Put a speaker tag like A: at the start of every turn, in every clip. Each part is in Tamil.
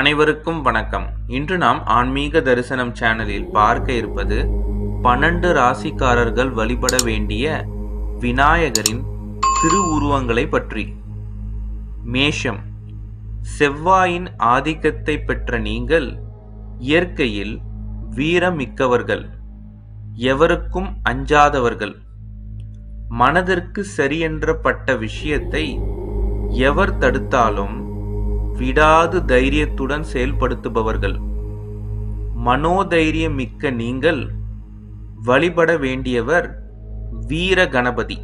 A: அனைவருக்கும் வணக்கம். இன்று நாம் ஆன்மீக தரிசனம் சேனலில் பார்க்க இருப்பது பன்னெண்டு ராசிக்காரர்கள் வழிபட வேண்டிய விநாயகரின் திருவுருவங்களை பற்றி. மேஷம் செவ்வாயின் ஆதிக்கத்தை பெற்ற நீங்கள் இயற்கையில் வீரமிக்கவர்கள் எவருக்கும் அஞ்சாதவர்கள். மனதிற்கு சரியென்றப்பட்ட விஷயத்தை எவர் தடுத்தாலும் விடாது தைரியத்துடன் செயல்படுத்துபவர்கள். மனோதைரியம் மிக்க நீங்கள் வழிபட வேண்டியவர் வீர கணபதி.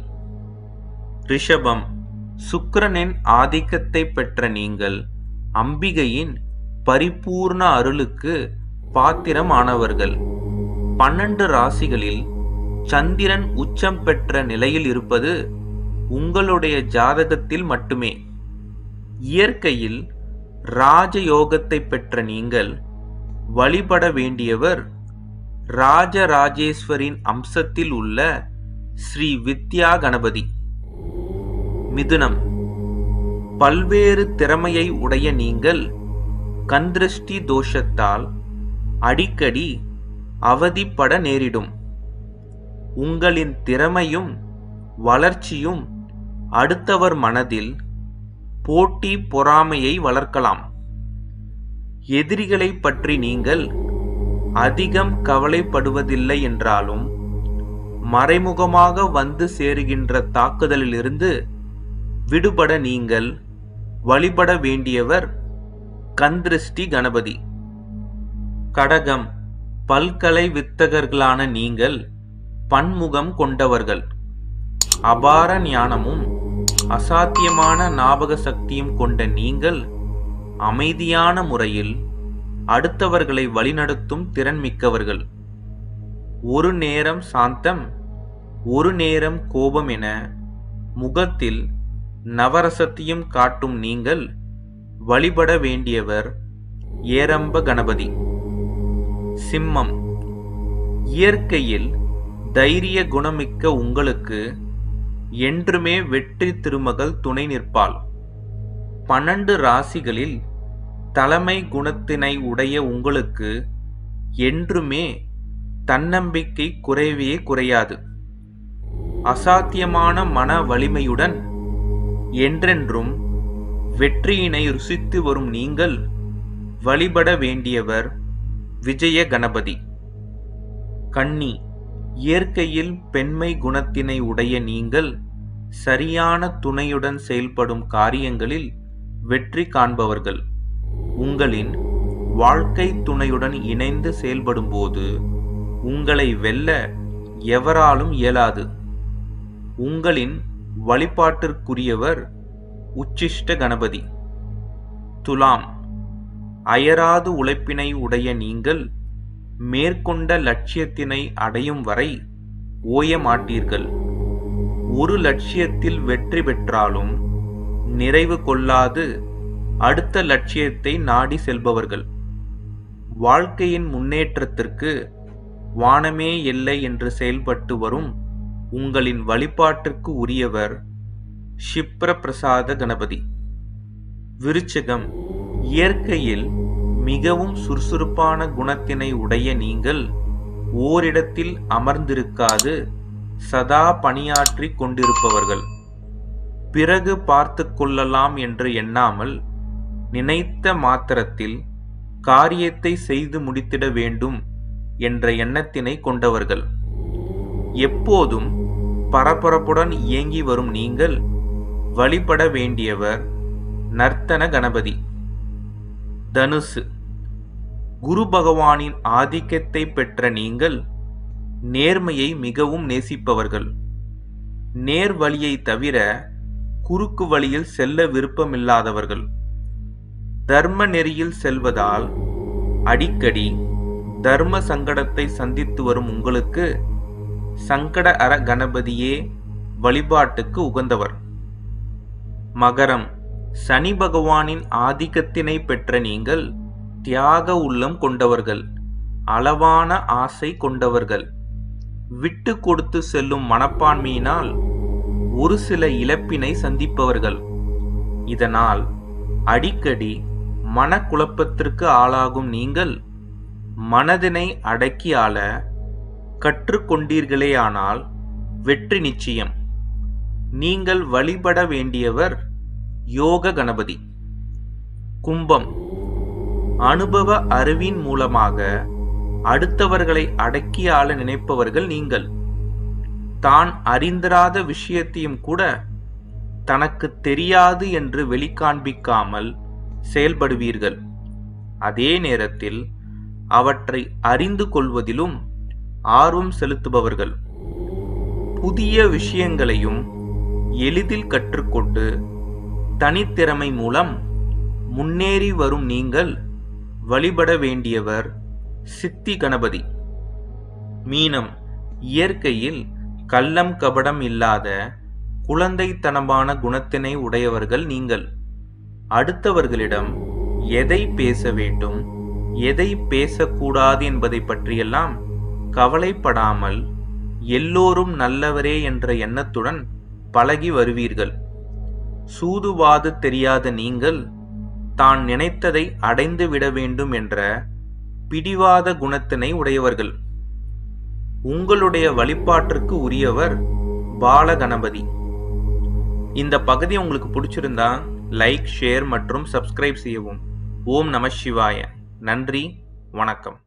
A: ரிஷபம் சுக்கிரனின் ஆதிக்கத்தை பெற்ற நீங்கள் அம்பிகையின் பரிபூர்ண அருளுக்கு பாத்திரமானவர்கள். பன்னெண்டு ராசிகளில் சந்திரன் உச்சம் பெற்ற நிலையில் இருப்பது உங்களுடைய ஜாதகத்தில் மட்டுமே. இயற்கையில் ராஜயோகத்தை பெற்ற நீங்கள் வழிபட வேண்டியவர் ராஜராஜேஸ்வரின் அம்சத்தில் உள்ள ஸ்ரீ வித்யா கணபதி. மிதுனம். பல்வேறு திறமையை உடைய நீங்கள் கந்திருஷ்டி தோஷத்தால் அடிக்கடி அவதிப்பட நேரிடும். உங்களின் திறமையும் வளர்ச்சியும் அடுத்தவர் மனதில் போட்டி பொறாமையை வளர்க்கலாம். எதிரிகளை பற்றி நீங்கள் அதிகம் கவலைப்படுவதில்லை என்றாலும் மறைமுகமாக வந்து சேருகின்ற தாக்குதலிலிருந்து விடுபட நீங்கள் வழிபட வேண்டியவர் கந்திருஷ்டி கணபதி. கடகம் பல்கலை வித்தகர்களான நீங்கள் பன்முகம் கொண்டவர்கள். அபார ஞானமும் அசாத்தியமான ஞாபக சக்தியும் கொண்ட நீங்கள் அமைதியான முறையில் அடுத்தவர்களை வழிநடத்தும் திறன் மிக்கவர்கள். ஒரு நேரம் சாந்தம் ஒரு நேரம் கோபம் என முகத்தில் நவரசத்தையும் காட்டும் நீங்கள் வழிபட வேண்டியவர் ஏரம்ப கணபதி. சிம்மம் இயற்கையில் தைரிய குணமிக்க உங்களுக்கு என்றுமே வெற்றி திருமகள் துணை நிற்பாள். பன்னெண்டு ராசிகளில் தலைமை குணத்தினை உடைய உங்களுக்கு என்றுமே தன்னம்பிக்கை குறைவே குறையாது. அசாத்தியமான மன வலிமையுடன் என்றென்றும் வெற்றியினை ருசித்து வரும் நீங்கள் வழிபட வேண்டியவர் விஜய கணபதி கன்னி. இயற்கையில் பெண்மை குணத்தினை உடைய நீங்கள் சரியான துணையுடன் செயல்படும் காரியங்களில் வெற்றி காண்பவர்கள். உங்களின் வாழ்க்கை துணையுடன் இணைந்து செயல்படும்போது உங்களை வெல்ல எவராலும் இயலாது. உங்களின் வழிபாட்டிற்குரியவர் உச்சிஷ்ட கணபதி. துலாம் அயராது உழைப்பினை உடைய நீங்கள் மேற்கொண்ட லட்சியத்தினை அடையும் வரை ஓய மாட்டீர்கள் ஒரு லட்சியத்தில் வெற்றி பெற்றாலும் நிறைவு கொள்ளாது அடுத்த லட்சியத்தை நாடி செல்பவர்கள். வாழ்க்கையின் முன்னேற்றத்திற்கு வானமே இல்லை என்று செயல்பட்டு வரும் உங்களின் வழிபாட்டிற்கு உரியவர் ஷிப்ர பிரசாத கணபதி. விருச்சகம். இயற்கையில் மிகவும் சுறுசுறுப்பான குணத்தினை உடைய நீங்கள் ஓரிடத்தில் அமர்ந்திருக்காது சதா பணியாற்றி கொண்டிருப்பவர்கள். பிறகு பார்த்து கொள்ளலாம் என்று எண்ணாமல் நினைத்த மாத்திரத்தில் காரியத்தை செய்து முடித்திட வேண்டும் என்ற எண்ணத்தினை கொண்டவர்கள். எப்போதும் பரபரப்புடன் இயங்கி வரும் நீங்கள் வழிபட வேண்டியவர் நர்த்தன கணபதி. தனுசு. குரு பகவானின் ஆதிக்கத்தை பெற்ற நீங்கள் நேர்மையை மிகவும் நேசிப்பவர்கள். நேர் வழியை தவிர குறுக்கு வழியில் செல்ல விருப்பமில்லாதவர்கள். தர்ம நெறியில் செல்வதால் அடிக்கடி தர்ம சங்கடத்தை சந்தித்து வரும் உங்களுக்கு சங்கட அற கணபதியே வழிபாட்டுக்கு உகந்தவர். மகரம் சனி பகவானின் ஆதிக்கத்தினை பெற்ற நீங்கள் தியாக உள்ளம் கொண்டவர்கள் அளவான ஆசை கொண்டவர்கள். விட்டு கொடுத்து செல்லும் மனப்பான்மையினால் ஒரு சில இழப்பினை சந்திப்பவர்கள். இதனால் அடிக்கடி மனக்குழப்பத்திற்கு ஆளாகும் நீங்கள் மனதினை அடக்கி ஆள கற்றுக்கொண்டீர்களேயானால் வெற்றி நிச்சயம். நீங்கள் வழிபட வேண்டியவர் யோக கணபதி. கும்பம். அனுபவ அறிவின் மூலமாக அடுத்தவர்களை அடக்கி ஆள நினைப்பவர்கள் நீங்கள். தான் அறிந்திராத விஷயத்தையும் கூட தனக்கு தெரியாது என்று வெளிக்காண்பிக்காமல் செயல்படுவீர்கள். அதே நேரத்தில் அவற்றை அறிந்து கொள்வதிலும் ஆர்வம் செலுத்துபவர்கள். புதிய விஷயங்களையும் எளிதில் கற்றுக்கொண்டு தனித்திறமை மூலம் முன்னேறி வரும் நீங்கள். வழிபட வேண்டியவர் சித்தி கணபதி. மீனம் இயற்கையில் கள்ளம் கபடம் இல்லாத குழந்தைத்தனமான குணத்தினை உடையவர்கள் நீங்கள். அடுத்தவர்களிடம் எதை பேச வேண்டும் எதை பேசக்கூடாது என்பதை பற்றியெல்லாம் கவலைப்படாமல் எல்லோரும் நல்லவரே என்ற எண்ணத்துடன் பழகி வருவீர்கள். சூதுவாது தெரியாத நீங்கள் தான் நினைத்ததை அடைந்து விட வேண்டும் என்ற பிடிவாத குணத்தினை உடையவர்கள். உங்களுடைய வழிபாட்டிற்கு உரியவர் பாலகணபதி. இந்த பகுதி உங்களுக்கு பிடிச்சிருந்தா லைக் ஷேர் மற்றும் சப்ஸ்கிரைப் செய்யவும். ஓம் நம சிவாய. நன்றி வணக்கம்.